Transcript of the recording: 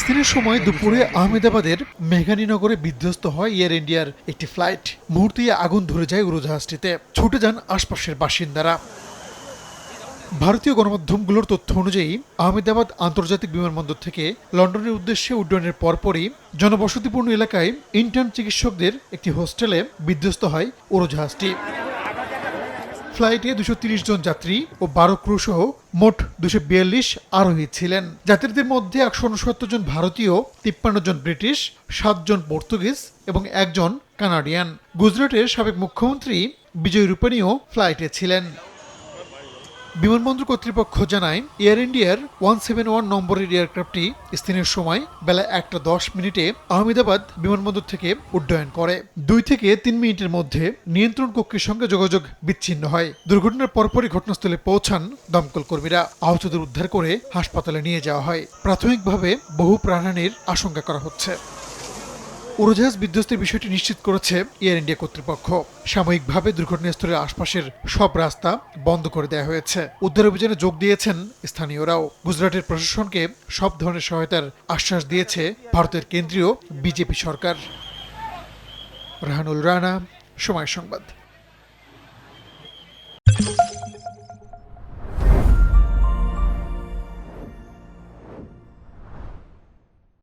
স্থানীয় সময় দুপুরে আহমেদাবাদের মেঘানীনগরে বিধ্বস্ত হয় এয়ার ইন্ডিয়ার একটি ফ্লাইট। মুহূর্তেই আগুন ধরে যায় উড়োজাহাজটিতে। ছুটে যান আশপাশের বাসিন্দারা। ভারতীয় গণমাধ্যমগুলোর তথ্য অনুযায়ী, আহমেদাবাদ আন্তর্জাতিক বিমানবন্দর থেকে লন্ডনের উদ্দেশ্যে উড্ডয়নের পরপরই জনবসতিপূর্ণ এলাকায় ইন্টার্ন চিকিৎসকদের একটি হোস্টেলে বিধ্বস্ত হয় উড়োজাহাজটি। ফ্লাইটে দুশো জন যাত্রী ও বারো ক্রু সহ মোট দুশো বিয়াল্লিশ আরোহী ছিলেন। যাত্রীদের মধ্যে একশো উনসত্তর জন ভারতীয়, তিপ্পান্ন জন ব্রিটিশ সাতজন পর্তুগিজ এবং একজন কানাডিয়ান। গুজরাটের সাবেক মুখ্যমন্ত্রী বিজয় রূপানীও ফ্লাইটে ছিলেন। বিমানবন্দর কর্তৃপক্ষ জানায়, এয়ার ইন্ডিয়ার ওয়ান সেভেন ওয়ান নম্বরের এয়ারক্রাফটটি স্থানীয় সময় বেলা একটা দশ মিনিটে আহমেদাবাদ বিমানবন্দর থেকে উড্ডয়ন করে। দুই থেকে তিন মিনিটের মধ্যে নিয়ন্ত্রণ কক্ষের সঙ্গে যোগাযোগ বিচ্ছিন্ন হয়। দুর্ঘটনার পরপরই ঘটনাস্থলে পৌঁছান দমকল কর্মীরা। আহতদের উদ্ধার করে হাসপাতালে নিয়ে যাওয়া হয়। প্রাথমিকভাবে বহু প্রাণহানির আশঙ্কা করা হচ্ছে। উড়োজাহাজ বিধ্বস্তের বিষয়টি নিশ্চিত করেছে এয়ার ইন্ডিয়া কর্তৃপক্ষ। সাময়িকভাবে দুর্ঘটনাস্থলের আশপাশের সব রাস্তা বন্ধ করে দেওয়া হয়েছে। উদ্ধার অভিযানে যোগ দিয়েছেন স্থানীয়রাও। গুজরাটের প্রশাসনকে সব ধরনের সহায়তার আশ্বাস দিয়েছে ভারতের কেন্দ্রীয় বিজেপি সরকার। রাহানুল রানা, সময় সংবাদ।